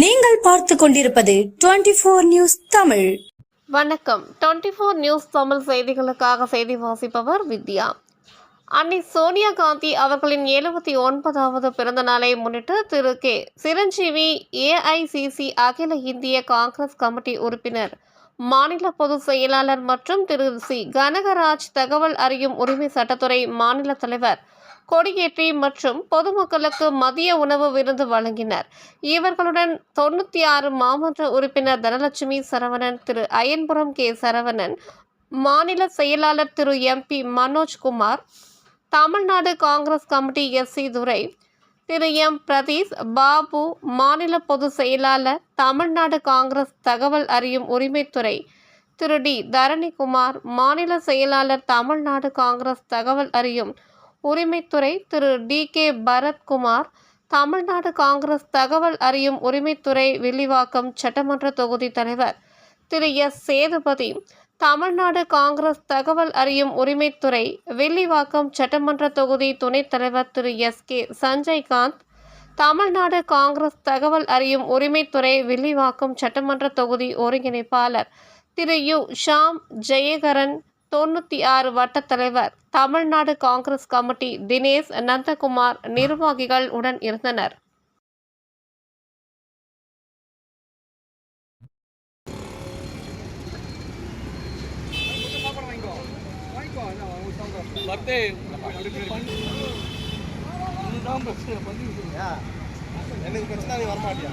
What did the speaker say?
நீங்கள் பார்த்து கொண்டிருப்பது டுவெண்டி போர் நியூஸ் தமிழ். வணக்கம். டுவெண்ட்டி ஃபோர் நியூஸ் தமிழ் செய்திகளுக்காக செய்தி வாசிப்பவர் வித்யா. அன்னை சோனியா காந்தி அவர்களின் எழுபத்தி ஒன்பதாவது பிறந்த நாளை முன்னிட்டு திரு கே. சிரஞ்சீவி ஏஐசிசி அகில இந்திய காங்கிரஸ் கமிட்டி உறுப்பினர் மாநில பொதுச் செயலாளர் மற்றும் திரு. சி. கனகராஜ் தகவல் அறியும் உரிமை சட்டத்துறை மாநில தலைவர் கொடியேற்றி மற்றும் பொதுமக்களுக்கு மதிய உணவு விருந்து வழங்கினர். இவர்களுடன் தொண்ணூற்றி ஆறு மாமன்ற உறுப்பினர் தனலட்சுமி சரவணன் திரு. அயன்புரம் கே. சரவணன் மாநில செயலாளர் திரு. MP Manojkumar Tamil Nadu Congress committee S. C. Durai திரு. எம். பிரதீஷ் பாபு மாநில பொதுச் செயலாளர் தமிழ்நாடு காங்கிரஸ் தகவல் அறியும் உரிமைத்துறை. திரு. டி. தரணிகுமார் மாநில செயலாளர் தமிழ்நாடு காங்கிரஸ் தகவல் அறியும் உரிமைத்துறை. திரு. டி. கே. பரத்குமார் தமிழ்நாடு காங்கிரஸ் தகவல் அறியும் உரிமைத்துறை வில்லிவாக்கம் சட்டமன்ற தொகுதி தலைவர். திரு. எஸ். சேதுபதி தமிழ்நாடு காங்கிரஸ் தகவல் அறியும் உரிமைத்துறை வெள்ளிவாக்கம் சட்டமன்ற தொகுதி துணைத் தலைவர் திரு எஸ். கே. சஞ்சய்காந்த் தமிழ்நாடு காங்கிரஸ் தகவல் அறியும் உரிமைத்துறை வெள்ளிவாக்கம் சட்டமன்ற தொகுதி ஒருங்கிணைப்பாளர் திரு யு. ஷாம் ஜெயகரன் தொண்ணூற்றி ஆறு வட்டத் தலைவர் தமிழ்நாடு காங்கிரஸ் கமிட்டி தினேஷ் நந்தகுமார் நிர்வாகிகள் உடன் இருந்தனர். பர்த்டே இதுதான் பிரச்சனை பண்ணிட்டு எனக்கு பிரச்சனை நீ வரமாட்டியா